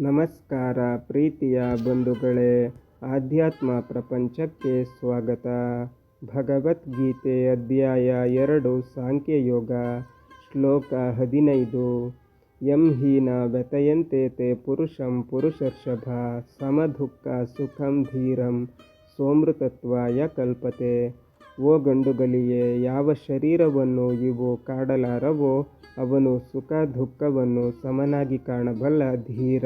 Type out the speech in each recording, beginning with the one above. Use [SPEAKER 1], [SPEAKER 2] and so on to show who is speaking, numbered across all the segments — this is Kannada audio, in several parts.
[SPEAKER 1] ನಮಸ್ಕಾರ ಪ್ರೀತಿಯ ಬಂಧುಗಳೇ, ಆಧ್ಯಾತ್ಮ ಪ್ರಪಂಚಕ್ಕೆ ಸ್ವಾಗತ. ಭಗವದ್ಗೀತೆ ಅಧ್ಯಾಯ ಎರಡು ಸಾಂಖ್ಯಯೋಗ ಶ್ಲೋಕ ಹದಿನೈದು. ಯಂ ಹೀನ ವ್ಯತಯಂತೆ ತೇ ಪುರುಷಂ ಪುರುಷರ್ಷಭ, ಸಮದುಃಖ ಸುಖಂ ಧೀರಂ, ಸೋಮೃತತ್ವಾಯ ಕಲ್ಪತೆ. ಓ ಗಂಡುಗಲಿಯೇ ಯಾವ ಶರೀರವನ್ನು ಇವು ಕಾಡಲಾರವೋ, ಅವನು ಸುಖ ದುಃಖವನ್ನು ಸಮನಾಗಿ ಕಾಣಬಲ್ಲ ಧೀರ.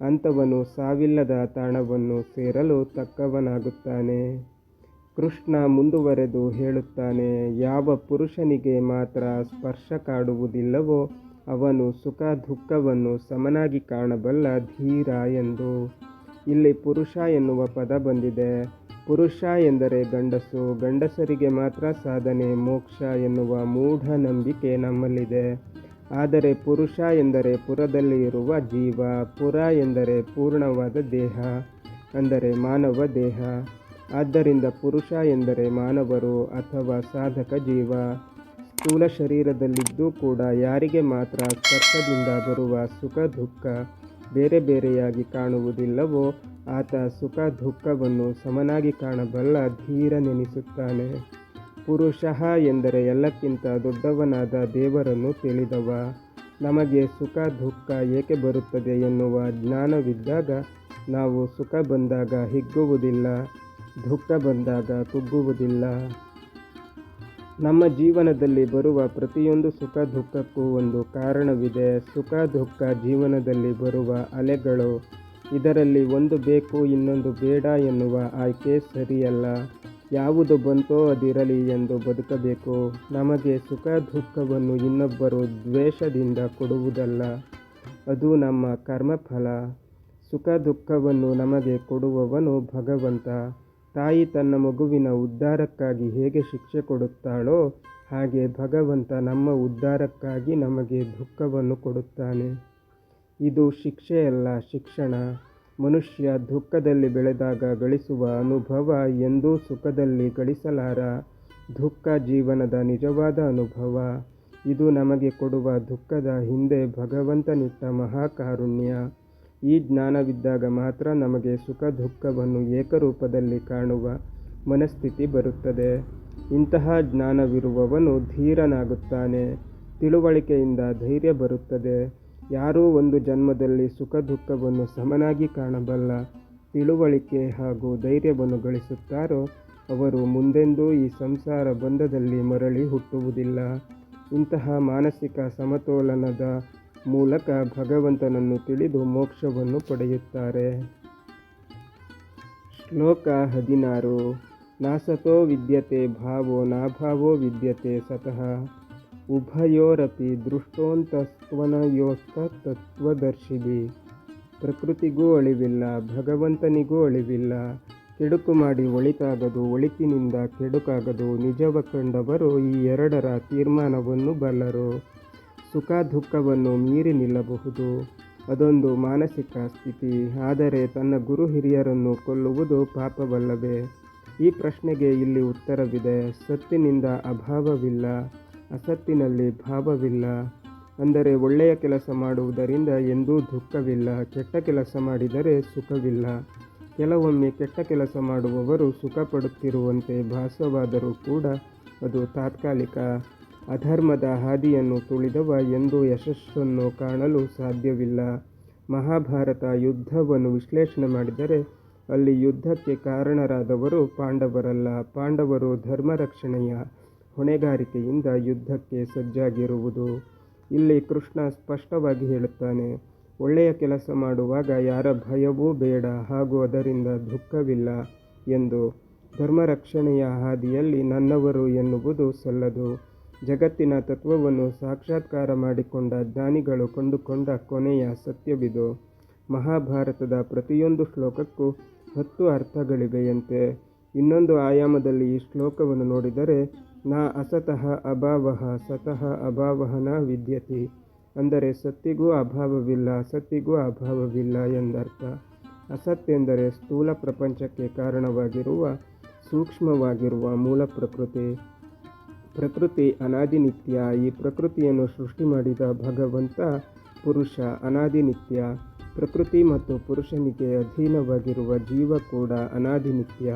[SPEAKER 1] ಅಂಥವನು ಸಾವಿಲ್ಲದ ತಾಣವನ್ನು ಸೇರಲು ತಕ್ಕವನಾಗುತ್ತಾನೆ. ಕೃಷ್ಣ ಮುಂದುವರೆದು ಹೇಳುತ್ತಾನೆ, ಯಾವ ಪುರುಷನಿಗೆ ಮಾತ್ರ ಸ್ಪರ್ಶ ಕಾಡುವುದಿಲ್ಲವೋ, ಅವನು ಸುಖ ದುಃಖವನ್ನು ಸಮನಾಗಿ ಕಾಣಬಲ್ಲ ಧೀರ ಎಂದು. ಇಲ್ಲಿ ಪುರುಷ ಎನ್ನುವ ಪದ ಬಂದಿದೆ. ಪುರುಷ ಎಂದರೆ ಗಂಡಸು, ಗಂಡಸರಿಗೆ ಮಾತ್ರ ಸಾಧನೆ, ಮೋಕ್ಷ ಎನ್ನುವ ಮೂಢನಂಬಿಕೆ ನಮ್ಮಲ್ಲಿದೆ. ಆದರೆ ಪುರುಷ ಎಂದರೆ ಪುರದಲ್ಲಿ ಇರುವ ಜೀವ, ಪುರ ಎಂದರೆ ಪೂರ್ಣವಾದ ದೇಹ, ಅಂದರೆ ಮಾನವ ದೇಹ. ಆದ್ದರಿಂದ ಪುರುಷ ಎಂದರೆ ಮಾನವರು ಅಥವಾ ಸಾಧಕ ಜೀವ. ಸ್ಥೂಲ ಶರೀರದಲ್ಲಿದ್ದೂ ಕೂಡ ಯಾರಿಗೆ ಮಾತ್ರ ಸ್ಪರ್ಶದಿಂದ ಬರುವ ಸುಖ, ದುಃಖ ಬೇರೆ ಬೇರೆಯಾಗಿ ಕಾಣುವುದಿಲ್ಲವೋ ಆತ ಸುಖ ದುಃಖವನ್ನು ಸಮನಾಗಿ ಕಾಣಬಲ್ಲ ಧೀರನೆನಿಸುತ್ತಾನೆ. ಪುರುಷ ಎಂದರೆ ಎಲ್ಲಕ್ಕಿಂತ ದೊಡ್ಡವನಾದ ದೇವರನ್ನು ತಿಳಿದವ. ನಮಗೆ ಸುಖ ದುಃಖ ಏಕೆ ಬರುತ್ತದೆ ಎನ್ನುವ ಜ್ಞಾನವಿದ್ದಾಗ ನಾವು ಸುಖ ಬಂದಾಗ ಹಿಗ್ಗುವುದಿಲ್ಲ, ದುಃಖ ಬಂದಾಗ ಕುಗ್ಗುವುದಿಲ್ಲ. ನಮ್ಮ ಜೀವನದಲ್ಲಿ ಬರುವ ಪ್ರತಿಯೊಂದು ಸುಖ ದುಃಖಕ್ಕೂ ಒಂದು ಕಾರಣವಿದೆ. ಸುಖ ದುಃಖ ಜೀವನದಲ್ಲಿ ಬರುವ ಅಲೆಗಳು ಇದರಲ್ಲಿ ಒಂದು ಬೇಕು, ಇನ್ನೊಂದು ಬೇಡ ಎನ್ನುವ ಆಯ್ಕೆ ಸರಿಯಲ್ಲ. ಯಾವುದು ಬಂತೋ ಅದಿರಲಿ ಎಂದು ಬದುಕಬೇಕು. ನಮಗೆ ಸುಖ ದುಃಖವನ್ನು ಇನ್ನೊಬ್ಬರು ದ್ವೇಷದಿಂದ ಕೊಡುವುದಲ್ಲ. ಅದು ನಮ್ಮ ಕರ್ಮಫಲ. ಸುಖ ದುಃಖವನ್ನು ನಮಗೆ ಕೊಡುವವನು ಭಗವಂತ. ತಾಯಿ ತನ್ನ ಮಗುವಿನ ಉದ್ಧಾರಕ್ಕಾಗಿ ಹೇಗೆ ಶಿಕ್ಷೆ ಕೊಡುತ್ತಾಳೋ ಹಾಗೆ ಭಗವಂತ ನಮ್ಮ ಉದ್ಧಾರಕ್ಕಾಗಿ ನಮಗೆ ದುಃಖವನ್ನು ಕೊಡುತ್ತಾನೆ. ಇದು ಶಿಕ್ಷೆಯಲ್ಲ, ಶಿಕ್ಷಣ. ಮನುಷ್ಯ ದುಃಖದಲ್ಲಿ ಬೆಳೆದಾಗ ಗಳಿಸುವ ಅನುಭವ ಎಂದೂ ಸುಖದಲ್ಲಿ ಗಳಿಸಲಾರ. ದುಃಖ ಜೀವನದ ನಿಜವಾದ ಅನುಭವ. ಇದು ನಮಗೆ ಕೊಡುವ ದುಃಖದ ಹಿಂದೆ ಭಗವಂತನಿಟ್ಟ ಮಹಾಕಾರುಣ್ಯ. ಈ ಜ್ಞಾನವಿದ್ದಾಗ ಮಾತ್ರ ನಮಗೆ ಸುಖ ದುಃಖವನ್ನು ಏಕರೂಪದಲ್ಲಿ ಕಾಣುವ ಮನಸ್ಥಿತಿ ಬರುತ್ತದೆ. ಇಂತಹ ಜ್ಞಾನವಿರುವವನು ಧೀರನಾಗುತ್ತಾನೆ. ತಿಳುವಳಿಕೆಯಿಂದ ಧೈರ್ಯ ಬರುತ್ತದೆ. ಯಾರೂ ಒಂದು ಜನ್ಮದಲ್ಲಿ ಸುಖ ದುಃಖವನ್ನು ಸಮನಾಗಿ ಕಾಣಬಲ್ಲ ತಿಳುವಳಿಕೆ ಹಾಗೂ ಧೈರ್ಯವನ್ನು ಗಳಿಸುತ್ತಾರೋ, ಅವರು ಮುಂದೆಂದೂ ಈ ಸಂಸಾರ ಬಂಧದಲ್ಲಿ ಮರಳಿ ಹುಟ್ಟುವುದಿಲ್ಲ. ಇಂತಹ ಮಾನಸಿಕ ಸಮತೋಲನದ ಮೂಲಕ ಭಗವಂತನನ್ನು ತಿಳಿದು ಮೋಕ್ಷವನ್ನು ಪಡೆಯುತ್ತಾರೆ. ಶ್ಲೋಕ ಹದಿನಾರು. ನಾಸತೋ ವಿದ್ಯತೆ ಭಾವೋ ನಾಭಾವೋ ವಿದ್ಯತೆ ಸತಃ. ಉಭಯೋರಪಿ ದೃಷ್ಟೋಂತಸ್ತ್ವನಯೋಸ್ತತ್ವದರ್ಶಿಲಿ ಪ್ರಕೃತಿಗೂ ಅಳಿವಿಲ್ಲ ಭಗವಂತನಿಗೂ ಅಳಿವಿಲ್ಲ ಕೆಡುಕು ಮಾಡಿ ಒಳಿತಾಗದು, ಒಳಿತಿನಿಂದ ಕೆಡುಕಾಗದು, ನಿಜವ ಕಂಡವರು ಈ ಎರಡರ ತೀರ್ಮಾನವನ್ನು ಬಲ್ಲರು. ಸುಖ ದುಃಖವನ್ನು ಮೀರಿ ನಿಲ್ಲಬಹುದು, ಅದೊಂದು ಮಾನಸಿಕ ಸ್ಥಿತಿ, ಆದರೆ ತನ್ನ ಗುರು ಹಿರಿಯರನ್ನು ಕೊಲ್ಲುವುದು ಪಾಪವಲ್ಲವೇ? ಈ ಪ್ರಶ್ನೆಗೆ ಇಲ್ಲಿ ಉತ್ತರವಿದೆ, ಸತ್ತಿನಿಂದ ಅಭಾವವಿಲ್ಲ. ಅಸತ್ತಿನಲ್ಲಿ ಭಾವವಿಲ್ಲ. ಅಂದರೆ ಒಳ್ಳೆಯ ಕೆಲಸ ಮಾಡುವುದರಿಂದ ಎಂದೂ ದುಃಖವಿಲ್ಲ. ಕೆಟ್ಟ ಕೆಲಸ ಮಾಡಿದರೆ ಸುಖವಿಲ್ಲ. ಕೆಲವೊಮ್ಮೆ ಕೆಟ್ಟ ಕೆಲಸ ಮಾಡುವವರು ಸುಖ ಪಡುತ್ತಿರುವಂತೆ ಭಾಸವಾದರೂ ಕೂಡ ಅದು ತಾತ್ಕಾಲಿಕ. ಅಧರ್ಮದ ಹಾದಿಯನ್ನು ತುಳಿದವ ಎಂದೂ ಯಶಸ್ಸನ್ನು ಕಾಣಲು ಸಾಧ್ಯವಿಲ್ಲ. ಮಹಾಭಾರತ ಯುದ್ಧವನ್ನು ವಿಶ್ಲೇಷಣೆ ಮಾಡಿದರೆ ಅಲ್ಲಿ ಯುದ್ಧಕ್ಕೆ ಕಾರಣರಾದವರು ಪಾಂಡವರಲ್ಲ. ಪಾಂಡವರು ಧರ್ಮ ರಕ್ಷಣೆಯ ಹೊಣೆಗಾರಿಕೆಯಿಂದ ಯುದ್ಧಕ್ಕೆ ಸಜ್ಜಾಗಿರುವುದು. ಇಲ್ಲಿ ಕೃಷ್ಣ ಸ್ಪಷ್ಟವಾಗಿ ಹೇಳುತ್ತಾನೆ, ಒಳ್ಳೆಯ ಕೆಲಸ ಮಾಡುವಾಗ ಯಾರ ಭಯವೂ ಬೇಡ, ಹಾಗೂ ಅದರಿಂದ ದುಃಖವಿಲ್ಲ ಎಂದು. ಧರ್ಮರಕ್ಷಣೆಯ ಹಾದಿಯಲ್ಲಿ ನನ್ನವರು ಎನ್ನುವುದು ಸಲ್ಲದು. ಜಗತ್ತಿನ ತತ್ವವನ್ನು ಸಾಕ್ಷಾತ್ಕಾರ ಮಾಡಿಕೊಂಡ ಜ್ಞಾನಿಗಳು ಕಂಡುಕೊಂಡ ಕೊನೆಯ ಸತ್ಯವಿದು. ಮಹಾಭಾರತದ ಪ್ರತಿಯೊಂದು ಶ್ಲೋಕಕ್ಕೂ ಹತ್ತು ಅರ್ಥಗಳಿವೆಯಂತೆ. ಇನ್ನೊಂದು ಆಯಾಮದಲ್ಲಿ ಈ ಶ್ಲೋಕವನ್ನು ನೋಡಿದರೆ ನಾ ಅಸತಃ ಅಭಾವಃ, ಸತಃ ಅಭಾವ ನ ವಿದ್ಯತೆ. ಅಂದರೆ ಸತ್ತಿಗೂ ಅಭಾವವಿಲ್ಲ ಅಸತ್ತಿಗೂ ಅಭಾವವಿಲ್ಲ ಎಂದರ್ಥ. ಅಸತ್ತೆಂದರೆ ಸ್ಥೂಲ ಪ್ರಪಂಚಕ್ಕೆ ಕಾರಣವಾಗಿರುವ, ಸೂಕ್ಷ್ಮವಾಗಿರುವ ಮೂಲ ಪ್ರಕೃತಿ. ಪ್ರಕೃತಿ ಅನಾದಿನಿತ್ಯ, ಈ ಪ್ರಕೃತಿಯನ್ನು ಸೃಷ್ಟಿ ಮಾಡಿದ ಭಗವಂತ ಪುರುಷ ಅನಾದಿನಿತ್ಯ. ಪ್ರಕೃತಿ ಮತ್ತು ಪುರುಷನಿಗೆ ಅಧೀನವಾಗಿರುವ ಜೀವ ಕೂಡ ಅನಾದಿ ನಿತ್ಯ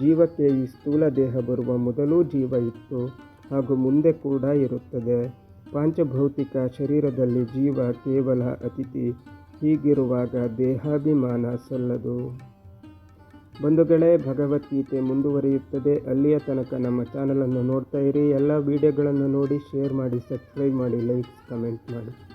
[SPEAKER 1] ಜೀವಕ್ಕೆ ಈ ಸ್ಥೂಲ ದೇಹ ಬರುವ ಮೊದಲೂ ಜೀವ ಇತ್ತು ಹಾಗೂ ಮುಂದೆ ಕೂಡ ಇರುತ್ತದೆ. ಪಾಂಚಭೌತಿಕ ಶರೀರದಲ್ಲಿ ಜೀವ ಕೇವಲ ಅತಿಥಿ, ಹೀಗಿರುವಾಗ ದೇಹಾಭಿಮಾನ ಸಲ್ಲದು. ಬಂಧುಗಳೇ, ಭಗವದ್ಗೀತೆ ಮುಂದುವರಿಯುತ್ತದೆ. ಅಲ್ಲಿಯ ತನಕ ನಮ್ಮ ಚಾನಲನ್ನು ನೋಡ್ತಾ ಇರಿ. ಎಲ್ಲ ವಿಡಿಯೋಗಳನ್ನು ನೋಡಿ, ಶೇರ್ ಮಾಡಿ, ಸಬ್ಸ್ಕ್ರೈಬ್ ಮಾಡಿ, ಲೈಕ್ಸ್, ಕಮೆಂಟ್ ಮಾಡಿ.